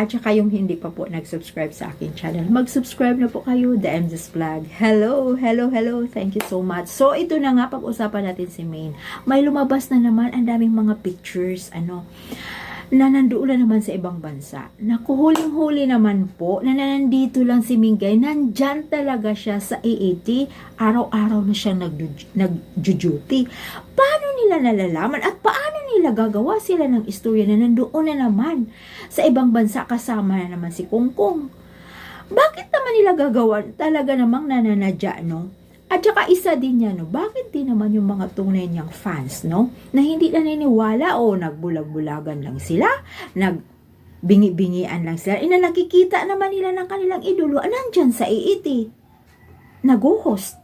At saka yung hindi pa po nag-subscribe sa akin channel, mag-subscribe na po kayo, The MJ's Vlog. Hello, hello, hello. Thank you so much. So, ito na nga, pag-usapan natin si Maine. May lumabas na naman ang daming mga pictures, ano, na nandoon na naman sa ibang bansa. Naku, huling-huli naman po, na nandito lang si Mingay, nandyan talaga siya sa AAT, araw-araw na siya nag-duty. Paano nila nalalaman at paano nila gagawa sila ng istorya na nandoon na naman sa ibang bansa kasama na naman si Kungkong? Bakit naman nila gagawa talaga namang nananadya, no? At saka isa din yan, no? bakit di naman yung mga tunay niyang fans, no? Na hindi naniniwala o nagbulag-bulagan lang sila, nagbingi-bingian lang sila, ina nakikita naman nila ng kanilang idolo, nandyan sa EET, nag-host.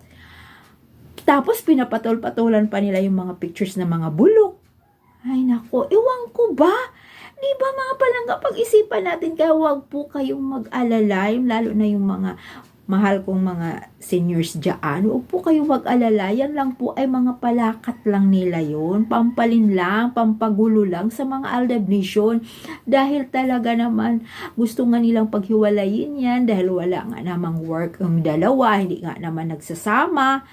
Tapos pinapatol-patulan pa nila yung mga pictures ng mga bulok. Ay nako, iwan ko ba? Di ba mga palangga, pag-isipan natin, kaya wag po kayong mag-alala, lalo na yung mga mahal kong mga seniors dyan, huwag po kayo mag-alala, yan lang po ay mga palakat lang nila yon pampalin lang, pampagulo lang sa mga Aldab Nation, dahil talaga naman, gusto nga nilang paghiwalayin yan, dahil wala nga namang work yung dalawa, hindi nga naman nagsasama,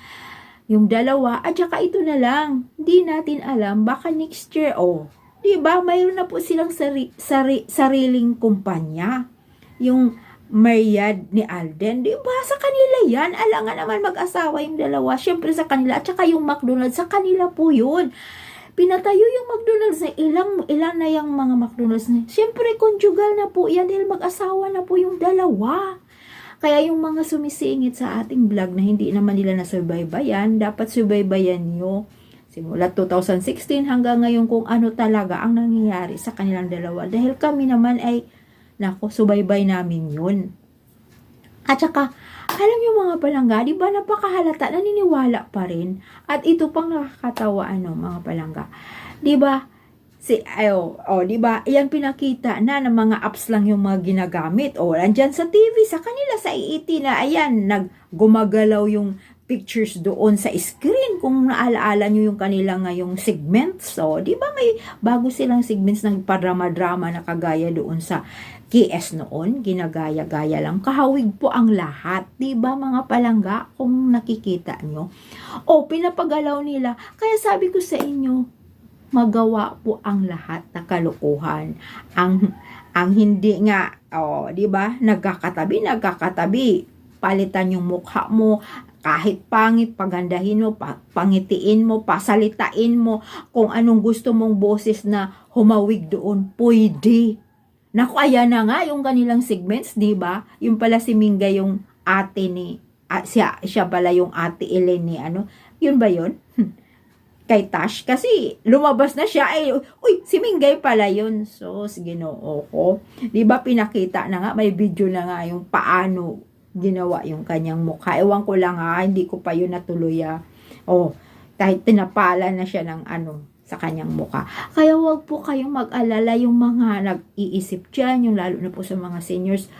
yung dalawa, at saka ito na lang, hindi natin alam, baka next year, oh, di ba, mayroon na po silang sari, sari, sariling kumpanya, yung Maryad ni Alden. Di ba? Sa kanila yan. Alangan naman mag-asawa yung dalawa. Siyempre sa kanila. At saka yung McDonald's, sa kanila po yun. Pinatayo yung McDonald's na ilang, ilan na yung mga McDonald's na. Siyempre, conjugal na po yan dahil mag-asawa na po yung dalawa. Kaya yung mga sumisingit sa ating vlog na hindi naman nila nasubaybayan, dapat subaybayan nyo. Simula 2016 hanggang ngayon kung ano talaga ang nangyayari sa kanilang dalawa. Dahil kami naman ay Nako, subaybay namin yun. At saka, alam niyo mga palangga, di ba napakahalata, naniniwala pa rin. At ito pang nakakatawa, ano, mga palangga. Di ba, si, ayo, oh, di ba, yan pinakita na ng mga apps lang yung mga ginagamit. O, andyan sa TV, sa kanila, sa EET na, ayan, naggumagalaw yung pictures doon sa screen kung naalaala nyo yung kanila ngayong segments. So, di ba may bago silang segments ng padrama-drama na kagaya doon sa KS noon, ginagaya-gaya lang. Kahawig po ang lahat. Di ba mga palangga kung nakikita nyo? O, pinapagalaw nila. Kaya sabi ko sa inyo, magawa po ang lahat na kalukuhan. Ang ang hindi nga, oh, 'di ba? Nagkakatabi, nagkakatabi. Palitan yung mukha mo, kahit pangit, pagandahin mo, pa, pangitiin mo, pasalitain mo, kung anong gusto mong boses na humawig doon, pwede. Naku, ayan na nga yung kanilang segments, di ba? Yung pala si Minga yung ate ni, ah, siya, siya pala yung ate Ellen ni ano, yun ba yun? Kay Tash, kasi lumabas na siya, eh, uy, si Mingay pala yun. So, ginoo ko. Di ba pinakita na nga, may video na nga yung paano ginawa yung kanyang mukha. Ewan ko lang ha, hindi ko pa yun natuloy ah. Oh, kahit tinapala na siya ng ano, sa kanyang mukha. Kaya wag po kayong mag-alala yung mga nag-iisip dyan, yung lalo na po sa mga seniors.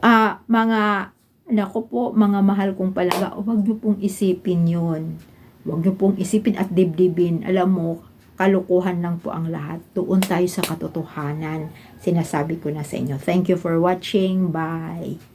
Ah, mga, nako po, mga mahal kong palaga, wag nyo pong isipin yun. Wag nyo pong isipin at dibdibin. Alam mo, kalukuhan lang po ang lahat. Doon tayo sa katotohanan. Sinasabi ko na sa inyo. Thank you for watching. Bye.